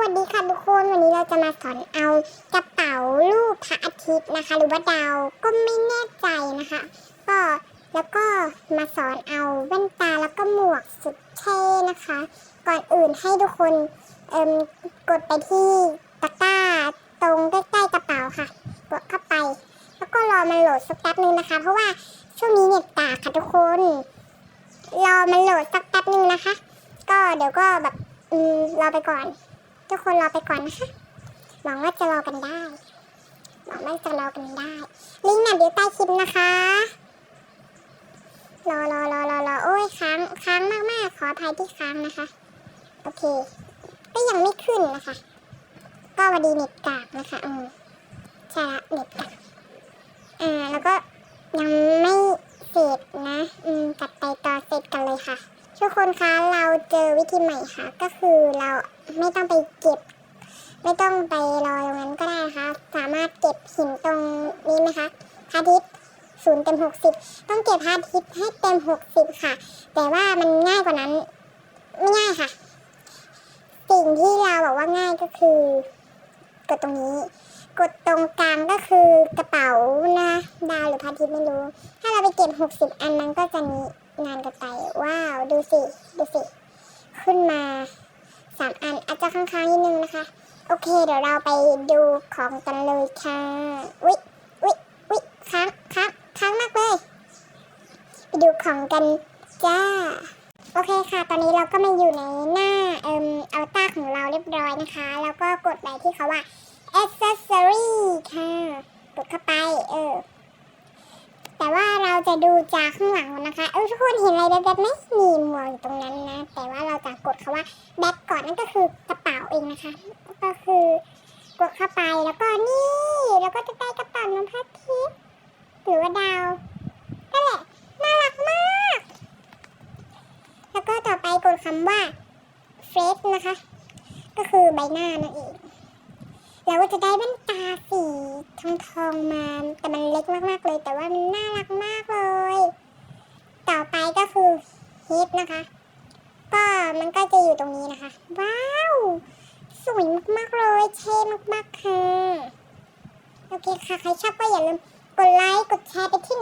วัสดีค่ะทุกคนวันนี้เราจะมาสอนเอากระเป๋ารูปพระอาทิตย์นะคะ หรือว่าดาวก็ไม่แน่ใจนะคะ ก็แล้วก็มาสอนเอาแว่นตาแล้วก็หมวกสุดเท่นะคะ ก่อนอื่นให้ทุกคนเอิ่มกดไปที่ตะกร้าตรงใกล้ๆกระเป๋าค่ะ กดเข้าไป แล้วก็รอมันโหลดสักแป๊บนึงนะคะ เพราะว่าช่วงนี้เน็ตกากค่ะทุกคน รอมันโหลดสักแป๊บนึงนะคะ ก็เดี๋ยวก็แบบอืมรอไปก่อน ทุกคนรอไปก่อนนะคะหวังว่าจะรอกันได้หวังว่าจะรอกันได้ ลิงก์น่ะเดี๋ยวใต้คลิปนะคะรอรอรอรอรอโอ้ยค้างค้างมากๆ ขออภัยที่ค้างนะคะ โอเค ก็ยังไม่ขึ้นนะคะ ก็วันดีเน็ตกากนะคะอืมใช่ละเน็ตกากอ่าแล้วก็ยังไม่เสร็จนะอืมจัดไปต่อเสร็จกันเลยค่ะ ทุกคนคะเราเจอวิธีใหม่ค่ะ ก็คือเรา ไม่ต้องไปเก็บ ไม่ต้องไปรอตรงนั้นก็ได้นะคะ สามารถเก็บหินตรงนี้ไหมคะพระอาทิตย์ศูนย์เต็มหกสิบต้องเก็บพระอาทิตย์ให้เต็มหกสิบค่ะ แต่ว่ามันง่ายกว่านั้นไม่ง่ายค่ะ สิ่งที่เราบอกว่าง่ายก็คือกดตรงนี้ กดตรงกลางก็คือกระเป๋านะดาวหรือพระอาทิตย์ไม่รู้ ถ้าเราไปเก็บหกสิบอันมันก็จะนี้งานกันไปว้าว ดูสิ ดูสิ ขึ้นมา สามอันอาจจะค้างๆนิดนึงนะคะ โอเค เดี๋ยวเราไปดูของกันเลยค่ะวิวิวิค้างค้างค้างมากเลย ไปดูของกันจ้า โอเคค่ะ ตอนนี้เราก็มาอยู่ในหน้าเอ่มอัลต้าของเราเรียบร้อยนะคะ แล้วก็กดไปที่เขาว่า accessory ค่ะกดเข้าไป เออ แต่ว่าเราจะดูจากข้างหลังนนะคะ เออทุกคนเห็นอะไรแบบๆไหมมีหมวก แบ็คก่อนนั่นก็คือกระเป๋าเองนะคะ ก็คือกดเข้าไปแล้วก็นี่แล้วก็จะได้กระเป๋าน้ำพัดทิพย์หรือว่าดาวนั่นแหละน่ารักมาก แล้วก็ต่อไปกดคำว่าเฟซนะคะ ก็คือใบหน้านั่นเองเราก็จะได้แว่นตาสีทองทองมาแต่มันเล็กมากๆเลย แต่ว่ามันน่ารักมากเลย ต่อไปก็คือฮิตนะคะ มันก็จะอยู่ตรงนี้นะคะ ว้าว สวยมากๆเลยเท่มากๆค่ะ โอเคค่ะ ใครชอบก็อย่าลืมกดไลค์ กดแชร์ไปที่